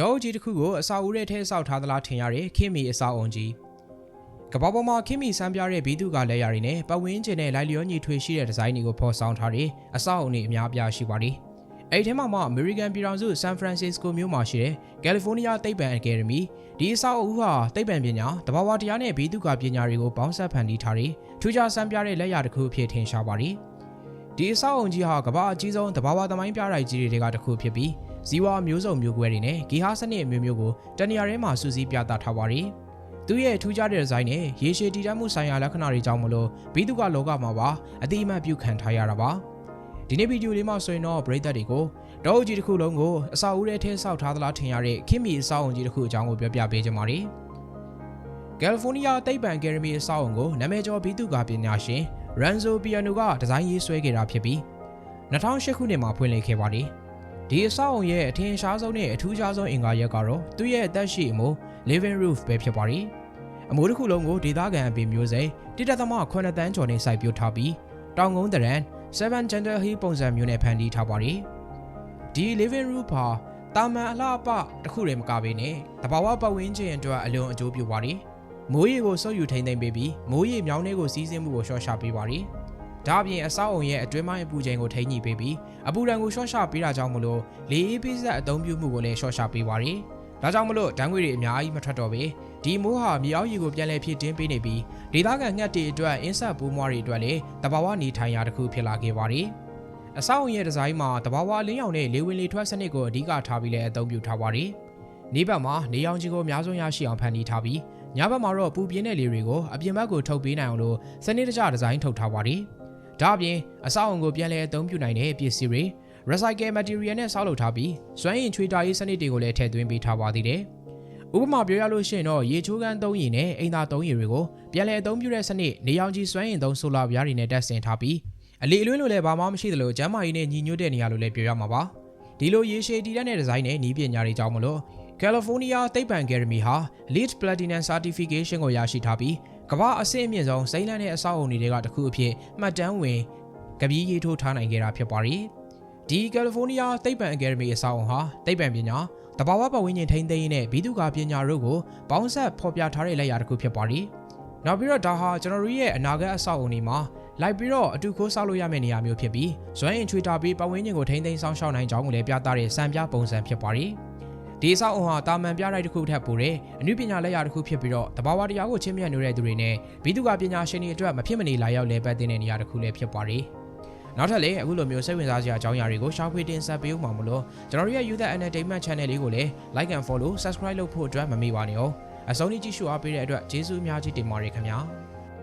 ဒေါ်ကြီးတစ်ခုကိုအစာအုပ်ထဲထည့်ဆောက်ထားသလားထင်ရတဲ့ခင်မီအစာအုံကြီးကဘာပေါ်မှာခင်မီစမ်းပြတဲ့ဘီသူကလက်ရည်နဲ့ပတ်ဝန်းကျင်နဲ့လိုက်လျောညီထွေရှိတဲ့ဒီဇိုင်းတွေကိုဖော်ဆောင်ထားတဲ့အစာအုံတွေအများအပြားရှိပါတယ်အဲ့ဒီထဲမှာမှအမေရိကန်ပြည်ထောင်စုဆန်ဖရန်စစ္စကိုမြို့မှာရှိတဲ့ကယ်လီဖိုးနီးယားသိပ္ပံအကယ်ဒမီဒီအစာအုပ်ဟာသိပ္ပံပညာတဘာဝတရားနဲ့ဘီသူကပညာတွေကိုပေါင်းစပ်ဖန်တီးထားတဲ့ထူးခြားစမ်းပြတဲ့လက်ရတစ်ခုအဖြစ်ထင်ရှားပါတယ်ဒီအစာအုံကြီးဟာကမ္ဘာအကြီးဆုံးတဘာဝသမိုင်းပြတိုက်ကြီးတွေကတစ်ခုဖြစ်ပြီး ဇီဝမျိုးစုံမျိုးကွဲတွေနဲ့ဂီဟာစနစ်အမျိုးမျိုးကိုတနေရာထဲမှာစုစည်းပြသထားပါတယ်။သူရဲ့ထူးခြားတဲ့ဒီဇိုင်းနဲ့ရေရှည်တည်တတ်မှုဆိုင်ရာလက္ခဏာတွေကြောင့်မလို့ဘီသူကလောကမှာပါအတိအမှတ်ပြုခံထားရတာပါ။ဒီနေ့ဗီဒီယိုလေးမှာဆိုရင်တော့ပရိသတ်တွေကိုတောအုပ်ကြီးတစ်ခုလုံးကိုအစာအုပ်ထဲထည့်ဆောက်ထားသလားထင်ရတဲ့ခင်မီအစာအုပ်ကြီးတစ်ခုအကြောင်းကိုပြောပြပေးချင်ပါတယ်။ကယ်လီဖိုးနီးယားသိပ္ပံအကယ်ဒမီအစာအုပ်ကိုနာမည်ကျော်ဘီသူကပညာရှင်ရန်ဇိုပီယနိုကဒီဇိုင်းရေးဆွဲခဲ့တာဖြစ်ပြီး2008ခုနှစ်မှာဖွင့်လှစ်ခဲ့ပါတယ်။ ဒီအဆောက်အုံရဲ့အထင်ရှားဆုံးနဲ့အထူးခြားဆုံးအင်္ဂါရက်ကတော့သူ့ရဲ့အသက်ရှိအမိုး living roof ပဲဖြစ်ပါတယ်။အမိုးတစ်ခုလုံးကိုဒေသခံအပင်မျိုးစိတိတသမ9တန်းကျော်နဲ့စိုက်ပျိုးထားပြီးတောင်ကုန်းတရံ7 gender hill ပုံစံမျိုးနဲ့ဖန်တီးထားပါတယ်။ဒီ living roof ဟာတာမန်အလှအပတစ်ခုတည်းမကဘဲနဲ့တဘာဝပတ်ဝန်းကျင်အတွက်အလွန်အကျိုးပြုပါတယ်။မိုးရေကိုစုပ်ယူထိန်းသိမ်းပေးပြီးမိုးရေမြောင်းထဲကိုစီးဆင်းမှုကိုရှော့ချပေးပါတယ်။ ဒါအပြင်အဆောက်အုံရဲ့အတွင်းပိုင်းအပူချိန်ကိုထိန်းညှိပေးပြီးအပူဒဏ်ကိုရှော့ချပေးတာကြောင့်မလို့လေအေးပေးဆက်အသုံးပြုမှုကိုလည်းရှော့ချပေးပါတယ်။ဒါကြောင့်မလို့ဓာတ်ငွေတွေအများကြီးမထွက်တော့ပဲဒီမိုးဟာမြေအောက်ရေကိုပြန်လည်ဖြည့်တင်းပေးနေပြီးဒေသခံငှက်တွေအတွက်အင်းဆက်ပိုးမွားတွေအတွက်လည်းတဘာဝနေထိုင်ရာတစ်ခုဖြစ်လာခဲ့ပါတယ်။အဆောက်အုံရဲ့ဒီဇိုင်းမှာတဘာဝအလင်းရောင်နဲ့လေဝင်လေထွက်စနစ်ကိုအဓိကထားပြီးလည်းအသုံးပြုထားပါတယ်။နေဘက်မှာနေရောင်ခြည်ကိုအများဆုံးရရှိအောင်ဖန်တီးထားပြီးညဘက်မှာတော့ပူပြင်းတဲ့လေတွေကိုအပြင်ဘက်ကိုထုတ်ပေးနိုင်အောင်လို့စနစ်တကျဒီဇိုင်းထုတ်ထားပါတယ်။ ဒါအပြင်အဆောက်အုံကိုပြန်လည်အသုံးပြုနိုင်တဲ့ပစ္စည်းတွေ recycle material နဲ့ဆောက်လုပ်ထားပြီးစွမ်းအင်ချွေတာရေးစနစ်တွေကိုလည်းထည့်သွင်းပေးထားပါသေးတယ်။ဥပမာပြောရလို့ရှိရင်တော့ရေချိုးကန်းသုံးရည်နဲ့အိမ်သာသုံးရည်တွေကိုပြန်လည်အသုံးပြုတဲ့စနစ်နေရောင်ခြည်စွမ်းအင်သုံးဆိုလာပြားတွေနဲ့တက်ဆင်ထားပြီးအလေအလွင့်လိုလည်းဘာမှမရှိသလိုကျန်းမာရေးနဲ့ညီညွတ်တဲ့နေရာလိုလည်းပြောရမှာပါ။ဒီလိုရေရှည်တည်တဲ့ဒီဇိုင်းနဲ့နီးပညာတွေကြောင့်မလို့ကယ်လီဖိုးနီးယားသိပ္ပံအကယ်ဒမီဟာ LEED Platinum Certification ကိုရရှိထားပြီး ကမ္ဘာအဆင့်အမြင့်ဆုံးစိမ့်လန်းတဲ့အဆောက်အုံတွေကတစ်ခုအဖြစ်မှတ်တမ်းဝင်ကပီးရေးထိုးထားနိုင်ခဲ့တာဖြစ်ပါတယ်။ဒီကယ်လီဖိုးနီးယားသိပ္ပံအကယ်ဒမီအဆောက်အုံဟာသိပ္ပံပညာတဘာဝပတ်ဝန်းကျင်ထိန်းသိမ်းရေးနဲ့ဘီသူကာပညာတို့ကိုပေါင်းစပ်ဖော်ပြထားတဲ့လက်ရာတစ်ခုဖြစ်ပါတယ်။နောက်ပြီးတော့ဒါဟာကျွန်တော်တို့ရဲ့အနာဂတ်အဆောက်အုံတွေမှာလိုက်ပြီးတော့အတူခိုးဆောက်လို့ရမယ့်နေရာမျိုးဖြစ်ပြီးဇွမ်းရင်ချွေတာပြီးပတ်ဝန်းကျင်ကိုထိန်းသိမ်းဆောင်ရှောက်နိုင်ကြောင်းကိုလည်းပြသတဲ့စံပြပုံစံဖြစ်ပါတယ်။ ဒီအဆောက်အုံဟာတာမန်ပြတိုက်တစ်ခုထက်ပိုတဲ့အမှုပညာလက်ရာတစ်ခုဖြစ်ပြီးတော့တဘာဝတရားကိုချင်းမြတ်နေတဲ့သူတွေနဲ့ဘီသူကာပညာရှင်တွေအတွက်မဖြစ်မနေလာရောက်လဲပတ်တဲ့နေရာတစ်ခုလည်းဖြစ်ပါတယ်။နောက်ထပ်လည်းအခုလိုမျိုးစိတ်ဝင်စားစရာအကြောင်းအရာတွေကိုရှာဖွေတင်ဆက်ပေးဦးမှာမလို့ကျွန်တော်တို့ရဲ့ Youth Entertainment Channel လေးကိုလည်း Like and Follow Subscribe လုပ်ဖို့အတွက်မမေ့ပါနဲ့အောင်အဆုံးထိကြည့်ရှုအားပေးတဲ့အတွက်ကျေးဇူးအများကြီးတင်ပါတယ်ခင်ဗျာ